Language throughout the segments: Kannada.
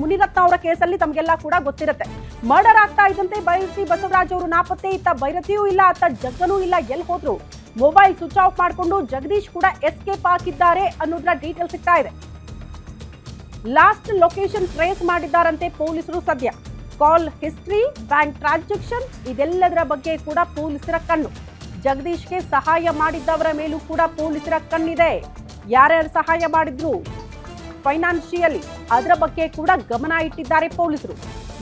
ಮುನಿರತ್ನ ಅವರ ಕೇಸಲ್ಲಿ ತಮಗೆಲ್ಲ ಕೂಡ ಗೊತ್ತಿರುತ್ತೆ. ಮರ್ಡರ್ ಆಗ್ತಾ ಇದ್ದಂತೆ ಬೈರತಿ ಬಸವರಾಜ್ ಅವರು ನಾಪತ್ತೆ. ಇತ್ತ ಬೈರತಿಯೂ ಇಲ್ಲ, ಅತ್ತ ಜಗ್ಗನೂ ಇಲ್ಲ. ಎಲ್ಲಿ ಹೋದ್ರು? ಮೊಬೈಲ್ ಸ್ವಿಚ್ ಆಫ್ ಮಾಡಿಕೊಂಡು ಜಗದೀಶ್ ಕೂಡ ಎಸ್ಕೇಪ್ ಹಾಕಿದ್ದಾರೆ ಅನ್ನೋದ್ರ ಡೀಟೇಲ್ ಸಿಗ್ತಾ ಇದೆ. ಲಾಸ್ಟ್ ಲೊಕೇಶನ್ ಟ್ರೇಸ್ ಮಾಡಿದ್ದಾರಂತೆ ಪೊಲೀಸರು ಸದ್ಯ. ಕಾಲ್ ಹಿಸ್ಟ್ರಿ, ಬ್ಯಾಂಕ್ ಟ್ರಾನ್ಸಾಕ್ಷನ್, ಇದೆಲ್ಲದರ ಬಗ್ಗೆ ಕೂಡ ಪೊಲೀಸರ ಕಣ್ಣು. ಜಗದೀಶ್ಗೆ ಸಹಾಯ ಮಾಡಿದ್ದವರ ಮೇಲೂ ಕೂಡ ಪೊಲೀಸರ ಕಣ್ಣಿದೆ. ಯಾರ್ಯಾರು ಸಹಾಯ ಮಾಡಿದ್ರು? ಫೈನಾನ್ಷಿಯಲಿ ಅದರ ಬಗ್ಗೆ ಕೂಡ ಗಮನ ಇಟ್ಟಿದ್ದಾರೆ ಪೊಲೀಸರು.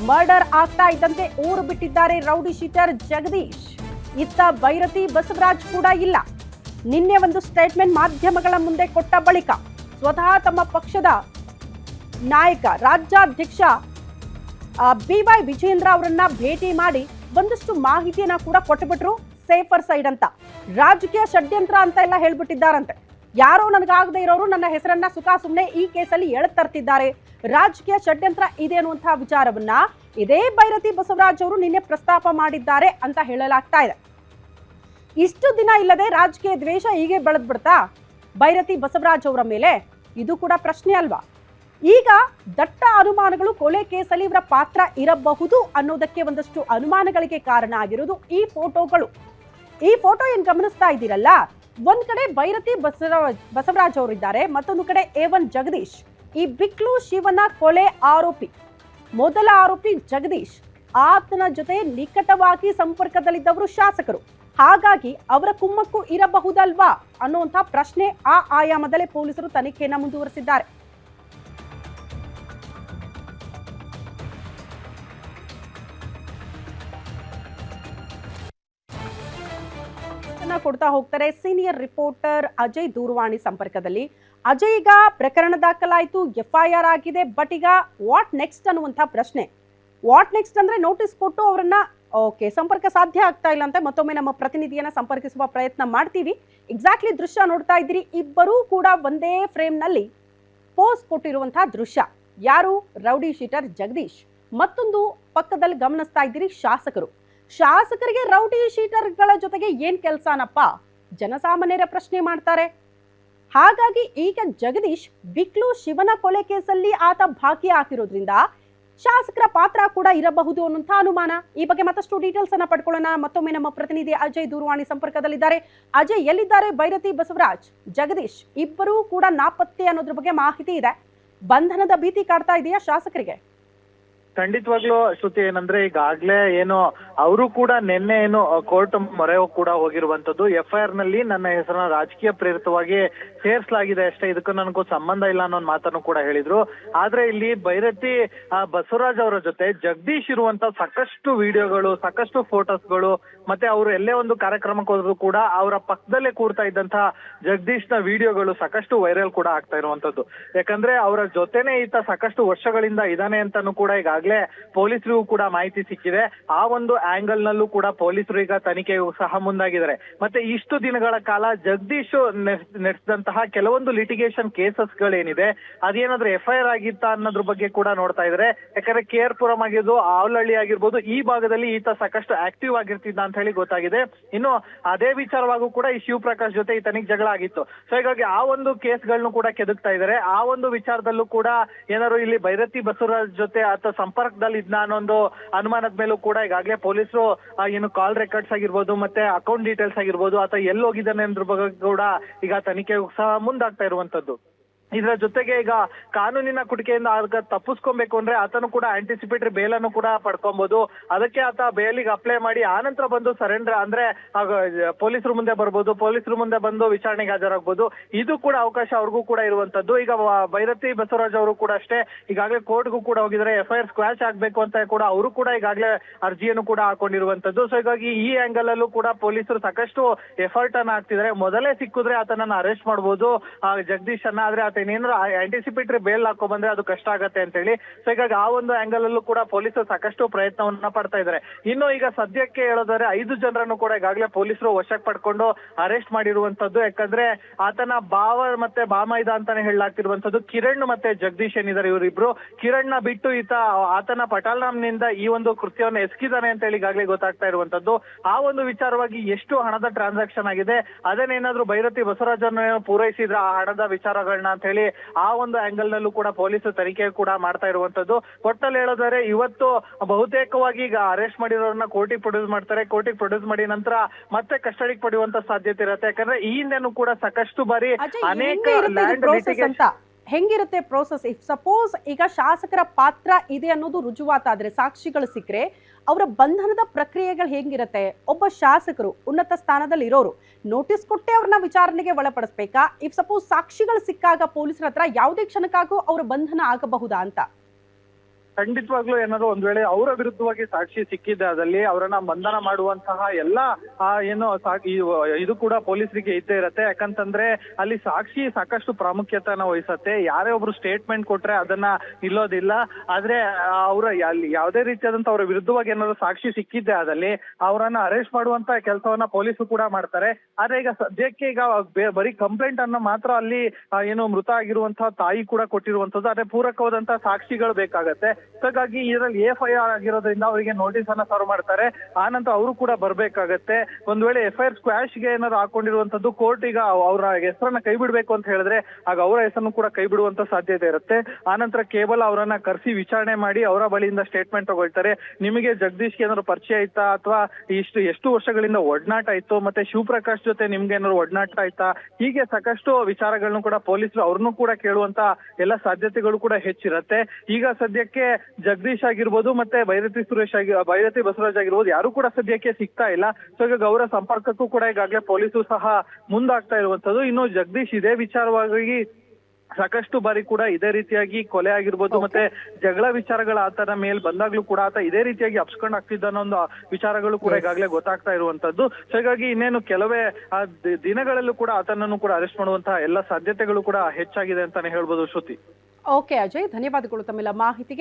ಮರ್ಡರ್ ಆಗ್ತಾ ಇದ್ದಂತೆ ಊರು ಬಿಟ್ಟಿದ್ದಾರೆ ರೌಡಿ ಶೀಟರ್ ಜಗದೀಶ್. ಇತ್ತ ಭೈರತಿ ಬಸವರಾಜ್ ಕೂಡ ಇಲ್ಲ. ನಿನ್ನೆ ಒಂದು ಸ್ಟೇಟ್ಮೆಂಟ್ ಮಾಧ್ಯಮಗಳ ಮುಂದೆ ಕೊಟ್ಟ ಬಳಿಕ ಸ್ವತಃ ತಮ್ಮ ಪಕ್ಷದ ನಾಯಕ, ರಾಜ್ಯಾಧ್ಯಕ್ಷ ಬಿ ವೈ ವಿಜೇಂದ್ರ ಅವರನ್ನ ಭೇಟಿ ಮಾಡಿ ಒಂದಷ್ಟು ಮಾಹಿತಿಯನ್ನ ಕೂಡ ಕೊಟ್ಟುಬಿಟ್ರು ಸೇಫರ್ ಸೈಡ್ ಅಂತ. ರಾಜಕೀಯ ಷಡ್ಯಂತ್ರ ಅಂತ ಎಲ್ಲ ಹೇಳ್ಬಿಟ್ಟಿದ್ದಾರಂತೆ. ಯಾರೋ ನನಗಾಗದೆ ಇರೋರು ನನ್ನ ಹೆಸರನ್ನ ಸುಖ ಸುಮ್ಮನೆ ಈ ಕೇಸಲ್ಲಿ ಎಳೆದ್ ರಾಜಕೀಯ ಷಡ್ಯಂತ್ರ ಇದೆ ಅನ್ನುವಂತಹ ವಿಚಾರವನ್ನ ಇದೇ ಭೈರತಿ ಬಸವರಾಜ್ ಅವರು ನಿನ್ನೆ ಪ್ರಸ್ತಾಪ ಮಾಡಿದ್ದಾರೆ ಅಂತ ಹೇಳಲಾಗ್ತಾ ಇದೆ. ಇಷ್ಟು ದಿನ ಇಲ್ಲದೆ ರಾಜಕೀಯ ದ್ವೇಷ ಹೀಗೆ ಬೆಳೆದ್ ಬಿಡ್ತಾ ಭೈರತಿ ಬಸವರಾಜ್ ಅವರ ಮೇಲೆ ಇದು ಕೂಡ ಪ್ರಶ್ನೆ ಅಲ್ವಾ? ಈಗ ದಟ್ಟ ಅನುಮಾನಗಳು ಕೊಲೆ ಕೇಸಲ್ಲಿ ಇವರ ಪಾತ್ರ ಇರಬಹುದು ಅನ್ನೋದಕ್ಕೆ ಒಂದಷ್ಟು ಅನುಮಾನಗಳಿಗೆ ಕಾರಣ ಆಗಿರೋದು ಈ ಫೋಟೋಗಳು. ಈ ಫೋಟೋ ಏನ್ ಗಮನಿಸ್ತಾ ಇದ್ದೀರಲ್ಲ? ಒಂದ್ ಕಡೆ ಬೈರತಿ ಬಸವರಾಜ್ ಬಸವರಾಜ್ ಅವರಿದ್ದಾರೆ, ಮತ್ತೊಂದು ಕಡೆ ಎ ಒನ್ ಜಗದೀಶ್. ಈ ಬಿಕ್ಲು ಶಿವನ ಕೊಲೆ ಆರೋಪಿ. ಮೊದಲ ಆರೋಪಿ ಜಗದೀಶ್. ಆತನ ಜೊತೆ ನಿಕಟವಾಗಿ ಸಂಪರ್ಕದಲ್ಲಿದ್ದವರು ಶಾಸಕರು. ಹಾಗಾಗಿ ಅವರ ಕುಮ್ಮಕ್ಕು ಇರಬಹುದಲ್ವಾ ಅನ್ನುವಂತ ಪ್ರಶ್ನೆ ಆ ಆಯಾಮದಲ್ಲೇ ಪೊಲೀಸರು ತನಿಖೆಯನ್ನ ಮುಂದುವರೆಸಿದ್ದಾರೆ. ಮಾಹಿತಿಯನ್ನ ಕೊಡ್ತಾ ಹೋಗ್ತಾರೆ. ಸೀನಿಯರ್ ರಿಪೋರ್ಟರ್ ಅಜಯ್ ದೂರವಾಣಿ ಸಂಪರ್ಕದಲ್ಲಿ. ಅಜಯ್ ಈಗ ಪ್ರಕರಣ ದಾಖಲಾಯಿತು, ಎಫ್ಐಆರ್ ಆಗಿದೆ, ಬಟ್ ಈಗ ವಾಟ್ ನೆಕ್ಸ್ಟ್ ಅನ್ನುವಂಥ ಪ್ರಶ್ನೆ. ವಾಟ್ ನೆಕ್ಸ್ಟ್ ಅಂದ್ರೆ ನೋಟಿಸ್ ಕೊಟ್ಟು ಅವರನ್ನ, ಓಕೆ, ಸಂಪರ್ಕ ಸಾಧ್ಯ ಆಗ್ತಾ ಇಲ್ಲ ಅಂತ ಮತ್ತೊಮ್ಮೆ ನಮ್ಮ ಪ್ರತಿನಿಧಿಯನ್ನ ಸಂಪರ್ಕಿಸುವ ಪ್ರಯತ್ನ ಮಾಡ್ತೀವಿ. ಎಕ್ಸಾಕ್ಟ್ಲಿ ದೃಶ್ಯ ನೋಡ್ತಾ ಇದ್ದೀರಿ. ಇಬ್ಬರೂ ಕೂಡ ಒಂದೇ ಫ್ರೇಮ್ನಲ್ಲಿ ಪೋಸ್ ಕೊಟ್ಟಿರುವಂತಹ ದೃಶ್ಯ. ಯಾರು? Rowdy sheeter Jagadish. ಮತ್ತೊಂದು ಪಕ್ಕದಲ್ಲಿ ಗಮನಿಸ್ತಾ ಇದ್ದೀರಿ ಶಾಸಕರು. ಶಾಸಕರಿಗೆ ರೌಡಿ ಶೀಟರ್ಗಳ ಜೊತೆಗೆ ಏನ್ ಕೆಲಸನಪ್ಪ? ಜನಸಾಮಾನ್ಯರ ಪ್ರಶ್ನೆ ಮಾಡ್ತಾರೆ. ಹಾಗಾಗಿ ಈಗ ಜಗದೀಶ್ ಬಿಕ್ಲು ಶಿವನ ಕೊಲೆ ಕೇಸಲ್ಲಿ ಆತ ಭಾಗಿಯಾಗಿರೋದ್ರಿಂದ ಶಾಸಕರ ಪಾತ್ರ ಕೂಡ ಇರಬಹುದು ಅನ್ನುವಂಥ ಅನುಮಾನ. ಈ ಬಗ್ಗೆ ಮತ್ತಷ್ಟು ಡೀಟೇಲ್ಸ್ ಅನ್ನ ಪಡ್ಕೊಳ್ಳೋಣ. ಮತ್ತೊಮ್ಮೆ ನಮ್ಮ ಪ್ರತಿನಿಧಿ ಅಜಯ್ ದೂರವಾಣಿ ಸಂಪರ್ಕದಲ್ಲಿದ್ದಾರೆ. ಅಜಯ್ ಎಲ್ಲಿದ್ದಾರೆ? ಭೈರತಿ ಬಸವರಾಜ್, ಜಗದೀಶ್ ಇಬ್ಬರೂ ಕೂಡ ನಾಪತ್ತೆ ಅನ್ನೋದ್ರ ಬಗ್ಗೆ ಮಾಹಿತಿ ಇದೆ. ಬಂಧನದ ಭೀತಿ ಕಾಡ್ತಾ ಇದೆಯಾ ಶಾಸಕರಿಗೆ? ಖಂಡಿತವಾಗ್ಲೂ ಶ್ರುತಿ, ಏನಂದ್ರೆ ಈಗಾಗ್ಲೇ ಏನು, ಅವರು ಕೂಡ ನಿನ್ನೆ ಏನು ಕೋರ್ಟ್ ಮೊರೆ ಕೂಡ ಹೋಗಿರುವಂತದ್ದು ಎಫ್ ಐ ಆರ್ನಲ್ಲಿ ನನ್ನ ಹೆಸರನ್ನ ರಾಜಕೀಯ ಪ್ರೇರಿತವಾಗಿ ಸೇರ್ಸಲಾಗಿದೆ ಅಷ್ಟೇ. ಇದಕ್ಕೂ ನನಗೂ ಸಂಬಂಧ ಇಲ್ಲ ಅನ್ನೋ ಮಾತನ್ನು ಕೂಡ ಹೇಳಿದ್ರು. ಆದ್ರೆ ಇಲ್ಲಿ ಬೈರತಿ ಬಸವರಾಜ್ ಅವರ ಜೊತೆ ಜಗದೀಶ್ ಇರುವಂತ ಸಾಕಷ್ಟು ವಿಡಿಯೋಗಳು, ಸಾಕಷ್ಟು ಫೋಟೋಸ್ಗಳು, ಮತ್ತೆ ಅವರು ಎಲ್ಲೇ ಒಂದು ಕಾರ್ಯಕ್ರಮಕ್ಕೆ ಹೋದ್ರು ಕೂಡ ಅವರ ಪಕ್ಕದಲ್ಲೇ ಕೂರ್ತಾ ಇದ್ದಂತಹ ಜಗದೀಶ್ನ ವಿಡಿಯೋಗಳು ಸಾಕಷ್ಟು ವೈರಲ್ ಕೂಡ ಆಗ್ತಾ ಇರುವಂತದ್ದು ಯಾಕಂದ್ರೆ ಅವರ ಜೊತೆನೆ ಈತ ಸಾಕಷ್ಟು ವರ್ಷಗಳಿಂದ ಇದಾನೆ ಅಂತಾನು ಕೂಡ ಈಗಾಗ್ಲೇ ಪೊಲೀಸರಿಗೂ ಕೂಡ ಮಾಹಿತಿ ಸಿಕ್ಕಿದೆ. ಆ ಒಂದು ಆಂಗಲ್ ನಲ್ಲೂ ಕೂಡ ಪೊಲೀಸರು ಈಗ ತನಿಖೆ ಸಹ ಮುಂದಾಗಿದ್ದಾರೆ. ಮತ್ತೆ ಇಷ್ಟು ದಿನಗಳ ಕಾಲ ಜಗದೀಶ್ ನಡೆಸಿದಂತಹ ಕೆಲವೊಂದು ಲಿಟಿಗೇಷನ್ ಕೇಸಸ್ ಗಳೇನಿದೆ, ಅದೇನಾದ್ರೂ ಎಫ್ಐಆರ್ ಆಗಿತ್ತಾ ಅನ್ನೋದ್ರ ಬಗ್ಗೆ ಕೂಡ ನೋಡ್ತಾ ಇದ್ದಾರೆ ಯಾಕಂದ್ರೆ ಕೆ ಆರ್ ಪುರಂ ಆಗಿರ್ಬೋದು ಆವಲಹಳ್ಳಿ ಆಗಿರ್ಬೋದು, ಈ ಭಾಗದಲ್ಲಿ ಈತ ಸಾಕಷ್ಟು ಆಕ್ಟಿವ್ ಆಗಿರ್ತಿದ್ದ ಅಂತ ಹೇಳಿ ಗೊತ್ತಾಗಿದೆ. ಇನ್ನು ಅದೇ ವಿಚಾರವಾಗೂ ಕೂಡ ಈ ಶಿವಪ್ರಕಾಶ್ ಜೊತೆ ಈತನಿಗೆ ಜಗಳ ಆಗಿತ್ತು. ಸೊ ಹೀಗಾಗಿ ಆ ಒಂದು ಕೇಸ್ಗಳನ್ನು ಕೂಡ ಕೆದಕ್ತಾ ಇದ್ದಾರೆ. ಆ ಒಂದು ವಿಚಾರದಲ್ಲೂ ಕೂಡ ಏನಾದ್ರು ಇಲ್ಲಿ ಭೈರತಿ ಬಸವರಾಜ್ ಜೊತೆ ಆತ ಸಂಪರ್ಕದಲ್ಲಿ ಇದ್ನ ಅನ್ನೋ ಒಂದು ಅನುಮಾನದ ಮೇಲೂ ಕೂಡ ಈಗಾಗಲೇ ಪೊಲೀಸರು ಏನು ಕಾಲ್ ರೆಕಾರ್ಡ್ಸ್ ಆಗಿರ್ಬೋದು ಮತ್ತೆ ಅಕೌಂಟ್ ಡೀಟೇಲ್ಸ್ ಆಗಿರ್ಬೋದು, ಆತ ಎಲ್ಲಿ ಹೋಗಿದ್ದಾನೆ ಅನ್ನೋದ್ರ ಬಗ್ಗೆ ಕೂಡ ಈಗ ತನಿಖೆಗೂ ಸಹ ಮುಂದಾಗ್ತಾ ಇರುವಂತದ್ದು. ಇದರ ಜೊತೆಗೆ ಈಗ ಕಾನೂನಿನ ಕುಟಿಕೆಯಿಂದ ಆಗ ತಪ್ಪಿಸ್ಕೊಬೇಕು ಅಂದ್ರೆ ಆತನು ಕೂಡ ಆಂಟಿಸಿಪೇಟರಿ ಬೇಲನ್ನು ಕೂಡ ಪಡ್ಕೊಬಹುದು ಅದಕ್ಕೆ ಆತ ಬೇಲಿಗೆ ಅಪ್ಲೈ ಮಾಡಿ ಆನಂತರ ಬಂದು ಸರೆಂಡರ್ ಅಂದ್ರೆ ಪೊಲೀಸರು ಮುಂದೆ ಬರ್ಬೋದು, ಪೊಲೀಸರು ಮುಂದೆ ಬಂದು ವಿಚಾರಣೆಗೆ ಹಾಜರಾಗ್ಬೋದು. ಇದು ಕೂಡ ಅವಕಾಶ ಅವ್ರಿಗೂ ಕೂಡ ಇರುವಂತದ್ದು. ಈಗ ಭೈರತಿ ಬಸವರಾಜ್ ಅವರು ಕೂಡ ಅಷ್ಟೇ. ಈಗಾಗಲೇ ಕೋರ್ಟ್ಗೂ ಕೂಡ ಹೋಗಿದ್ರೆ ಎಫ್ಐಆರ್ ಸ್ಕ್ವಾಚ್ ಆಗ್ಬೇಕು ಅಂತ ಕೂಡ ಅವರು ಕೂಡ ಈಗಾಗಲೇ ಅರ್ಜಿಯನ್ನು ಕೂಡ ಹಾಕೊಂಡಿರುವಂತದ್ದು. ಸೊ ಹೀಗಾಗಿ ಈ ಆಂಗಲ್ ಅಲ್ಲೂ ಕೂಡ ಪೊಲೀಸರು ಸಾಕಷ್ಟು ಎಫರ್ಟ್ ಅನ್ನ ಹಾಕ್ತಿದ್ರೆ ಮೊದಲೇ ಸಿಕ್ಕಿದ್ರೆ ಆತನನ್ನ ಅರೆಸ್ಟ್ ಮಾಡಬಹುದು ಜಗದೀಶ್ ಅನ್ನ ಆದ್ರೆ ಆತ ಏನೇನಾದ್ರು ಆಂಟಿಸಿಪೇಟರಿ ಬೇಲ್ ಹಾಕೋ ಬಂದ್ರೆ ಅದು ಕಷ್ಟ ಆಗತ್ತೆ ಅಂತ ಹೇಳಿ ಸೊ ಹೀಗಾಗಿ ಆ ಒಂದು ಆಂಗಲ್ ಅಲ್ಲೂ ಕೂಡ ಪೊಲೀಸರು ಸಾಕಷ್ಟು ಪ್ರಯತ್ನವನ್ನ ಪಡ್ತಾ ಇದ್ದಾರೆ. ಇನ್ನು ಈಗ ಸದ್ಯಕ್ಕೆ ಹೇಳೋದಾದ್ರೆ, ಐದು ಜನರನ್ನು ಕೂಡ ಈಗಾಗಲೇ ಪೊಲೀಸರು ವಶಕ್ಕೆ ಪಡ್ಕೊಂಡು ಅರೆಸ್ಟ್ ಮಾಡಿರುವಂತದ್ದು ಯಾಕಂದ್ರೆ ಆತನ ಬಾವ ಮತ್ತೆ ಬಾಮೈದ ಅಂತಾನೆ ಹೇಳಲಾಗ್ತಿರುವಂತದ್ದು ಕಿರಣ್ ಮತ್ತೆ ಜಗದೀಶ್ ಏನಿದ್ದಾರೆ ಇವರಿಬ್ರು. ಕಿರಣ್ನ ಬಿಟ್ಟು ಈತ, ಆತನ ಪಟಾಲ್ರಾಮ್ನಿಂದ ಈ ಒಂದು ಕೃತ್ಯವನ್ನು ಎಸಗಿದ್ದಾನೆ ಅಂತ ಹೇಳಿ ಈಗಾಗಲೇ ಗೊತ್ತಾಗ್ತಾ ಇರುವಂತದ್ದು ಆ ಒಂದು ವಿಚಾರವಾಗಿ ಎಷ್ಟು ಹಣದ ಟ್ರಾನ್ಸಾಕ್ಷನ್ ಆಗಿದೆ, ಅದನ್ನೇನಾದ್ರೂ ಭೈರತಿ ಬಸವರಾಜನ್ನು ಪೂರೈಸಿದ್ರ ಆ ಹಣದ ವಿಚಾರಗಳನ್ನ ಅಂತ ಹೇಳಿ ಹೇಳಿ ಆ ಒಂದು ಆಂಗಲ್ ನಲ್ಲೂ ಕೂಡ ಪೊಲೀಸರು ತನಿಖೆ ಕೂಡ ಮಾಡ್ತಾ ಇರುವಂತದ್ದು. ಒಟ್ಟಲ್ಲಿ ಹೇಳೋದಾದ್ರೆ ಇವತ್ತು ಬಹುತೇಕವಾಗಿ ಈಗ ಅರೆಸ್ಟ್ ಮಾಡಿರೋರನ್ನ ಕೋರ್ಟಿಗೆ ಪ್ರೊಡ್ಯೂಸ್ ಮಾಡ್ತಾರೆ. ಕೋರ್ಟಿಗೆ ಪ್ರೊಡ್ಯೂಸ್ ಮಾಡಿ ನಂತರ ಮತ್ತೆ ಕಸ್ಟಡಿಗೆ ಪಡೆಯುವಂತ ಸಾಧ್ಯತೆ ಇರುತ್ತೆ. ಯಾಕಂದ್ರೆ ಈ ಹಿಂದೆನೂ ಕೂಡ ಸಾಕಷ್ಟು ಬಾರಿ ಅನೇಕ ಲ್ಯಾಂಡ್ ಪ್ರೋಸೆಸ್ ಅಂತ? ಹೆಂಗಿರುತ್ತೆ ಪ್ರೋಸೆಸ್ ಇಫ್ ಸಪೋಸ್ ಈಗ ಶಾಸಕರ ಪಾತ್ರ ಇದೆ ಅನ್ನೋದು ರುಜುವಾತಾದ್ರೆ ಸಾಕ್ಷಿಗಳು ಸಿಕ್ಕರೆ ಅವರ ಬಂಧನದ ಪ್ರಕ್ರಿಯೆಗಳು ಹೇಗಿರುತ್ತೆ? ಒಬ್ಬ ಶಾಸಕರು ಉನ್ನತ ಸ್ಥಾನದಲ್ಲಿ ಇರೋರು ನೋಟಿಸ್ ಕೊಟ್ಟೆ ಅವ್ರನ್ನ ವಿಚಾರಣೆಗೆ ಒಳಪಡಿಸ್ಬೇಕಾ? ಇಫ್ ಸಪೋಸ್ ಸಾಕ್ಷಿಗಳು ಸಿಕ್ಕಾಗ ಪೊಲೀಸರ ಹತ್ರ ಯಾವುದೇ ಕ್ಷಣಕ್ಕಾಗೂ ಅವರ ಬಂಧನ ಆಗಬಹುದಾ ಅಂತ? ಖಂಡಿತವಾಗ್ಲೂ ಏನಾದ್ರು ಒಂದ್ ವೇಳೆ ಅವರ ವಿರುದ್ಧವಾಗಿ ಸಾಕ್ಷಿ ಸಿಕ್ಕಿದ್ದಾದಲ್ಲಿ ಅವರನ್ನ ಬಂಧನ ಮಾಡುವಂತಹ ಎಲ್ಲ ಏನು ಇದು ಕೂಡ ಪೊಲೀಸರಿಗೆ ಇದ್ದೇ ಇರತ್ತೆ. ಯಾಕಂತಂದ್ರೆ ಅಲ್ಲಿ ಸಾಕ್ಷಿ ಸಾಕಷ್ಟು ಪ್ರಾಮುಖ್ಯತೆನ ವಹಿಸತ್ತೆ. ಯಾರೇ ಒಬ್ರು ಸ್ಟೇಟ್ಮೆಂಟ್ ಕೊಟ್ರೆ ಅದನ್ನ ನಿಲ್ಲೋದಿಲ್ಲ. ಆದ್ರೆ, ಅವರ ಅಲ್ಲಿ ಯಾವುದೇ ರೀತಿಯಾದಂತ ಅವರ ವಿರುದ್ಧವಾಗಿ ಏನಾದ್ರು ಸಾಕ್ಷಿ ಸಿಕ್ಕಿದ್ದೆ ಆದಲ್ಲಿ ಅವರನ್ನ ಅರೆಸ್ಟ್ ಮಾಡುವಂತ ಕೆಲಸವನ್ನ ಪೊಲೀಸರು ಕೂಡ ಮಾಡ್ತಾರೆ. ಆದ್ರೆ ಈಗ ಸದ್ಯಕ್ಕೆ ಈಗ ಬರೀ ಕಂಪ್ಲೇಂಟ್ ಅನ್ನ ಮಾತ್ರ ಅಲ್ಲಿ ಏನು ಮೃತ ಆಗಿರುವಂತಹ ತಾಯಿ ಕೂಡ ಕೊಟ್ಟಿರುವಂತದ್ದು ಆದ್ರೆ ಪೂರಕವಾದಂತಹ ಸಾಕ್ಷಿಗಳು ಬೇಕಾಗತ್ತೆ. ಹಾಗಾಗಿ ಇದರಲ್ಲಿ ಎಫ್ ಐ ಆರ್ ಆಗಿರೋದ್ರಿಂದ ಅವರಿಗೆ ನೋಟಿಸ್ ಅನ್ನ ಸರ್ವ್ ಮಾಡ್ತಾರೆ. ಆ ನಂತರ ಅವರು ಕೂಡ ಬರ್ಬೇಕಾಗತ್ತೆ. ಒಂದ್ ವೇಳೆ ಎಫ್ ಐ ಆರ್ ಸ್ಕ್ವಾಶ್ಗೆ ಏನಾದ್ರು ಹಾಕೊಂಡಿರುವಂತದ್ದು ಕೋರ್ಟ್ ಈಗ ಅವರ ಹೆಸರನ್ನ ಕೈ ಬಿಡಬೇಕು ಅಂತ ಹೇಳಿದ್ರೆ, ಆಗ ಅವರ ಹೆಸರನ್ನು ಕೂಡ ಕೈ ಬಿಡುವಂತ ಸಾಧ್ಯತೆ ಇರುತ್ತೆ. ಆ ನಂತರ ಕೇವಲ ಅವರನ್ನ ಕರೆಸಿ ವಿಚಾರಣೆ ಮಾಡಿ ಅವರ ಬಳಿಯಿಂದ ಸ್ಟೇಟ್ಮೆಂಟ್ ತಗೊಳ್ತಾರೆ. ನಿಮಗೆ ಜಗದೀಶ್ಗೆ ಏನಾದ್ರು ಪರಿಚಯ ಆಯ್ತಾ? ಅಥವಾ ಇಷ್ಟು, ಎಷ್ಟು ವರ್ಷಗಳಿಂದ ಒಡನಾಟ ಇತ್ತು? ಮತ್ತೆ ಶಿವಪ್ರಕಾಶ್ ಜೊತೆ ನಿಮ್ಗೆ ಏನಾದ್ರು ಒಡನಾಟ ಆಯ್ತಾ? ಹೀಗೆ ಸಾಕಷ್ಟು ವಿಚಾರಗಳನ್ನು ಕೂಡ ಪೊಲೀಸರು ಅವ್ರನ್ನೂ ಕೂಡ ಕೇಳುವಂತ ಎಲ್ಲ ಸಾಧ್ಯತೆಗಳು ಕೂಡ ಹೆಚ್ಚಿರತ್ತೆ. ಈಗ ಸದ್ಯಕ್ಕೆ ಜಗದೀಶ್ ಆಗಿರ್ಬೋದು ಮತ್ತೆ ಭೈರತಿ ಸುರೇಶ್ ಆಗಿ ಭೈರತಿ ಬಸವರಾಜ್ ಆಗಿರ್ಬೋದು ಯಾರು ಕೂಡ ಸದ್ಯಕ್ಕೆ ಸಿಗ್ತಾ ಇಲ್ಲ. ಸೊ ಈಗ ಅವರ ಸಂಪರ್ಕಕ್ಕೂ ಕೂಡ ಈಗಾಗಲೇ ಪೊಲೀಸರು ಸಹ ಮುಂದಾಗ್ತಾ ಇರುವಂತದ್ದು ಇನ್ನು ಜಗದೀಶ್ ಇದೇ ವಿಚಾರವಾಗಿ ಸಾಕಷ್ಟು ಬಾರಿ ಕೂಡ ಇದೇ ರೀತಿಯಾಗಿ ಕೊಲೆ ಆಗಿರ್ಬೋದು ಮತ್ತೆ ಜಗಳ ವಿಚಾರಗಳ ಆತನ ಮೇಲ್ ಬಂದಾಗ್ಲೂ ಕೂಡ ಆತ ಇದೇ ರೀತಿಯಾಗಿ ಅಪ್ಸ್ಕೊಂಡ್ ಆಗ್ತಿದ್ದ ಅನ್ನೋ ಒಂದು ವಿಚಾರಗಳು ಕೂಡ ಈಗಾಗಲೇ ಗೊತ್ತಾಗ್ತಾ ಇರುವಂತದ್ದು ಸೊ ಹೀಗಾಗಿ ಇನ್ನೇನು ಕೆಲವೇ ಆ ದಿನಗಳಲ್ಲೂ ಕೂಡ ಆತನನ್ನು ಕೂಡ ಅರೆಸ್ಟ್ ಮಾಡುವಂತಹ ಎಲ್ಲ ಸಾಧ್ಯತೆಗಳು ಕೂಡ ಹೆಚ್ಚಾಗಿದೆ ಅಂತಾನೆ ಹೇಳ್ಬೋದು ಶ್ರುತಿ. ಓಕೆ ಅಜಯ್ ಧನ್ಯವಾದಗಳು ತಮ್ಮೆಲ್ಲ ಮಾಹಿತಿಗೆ.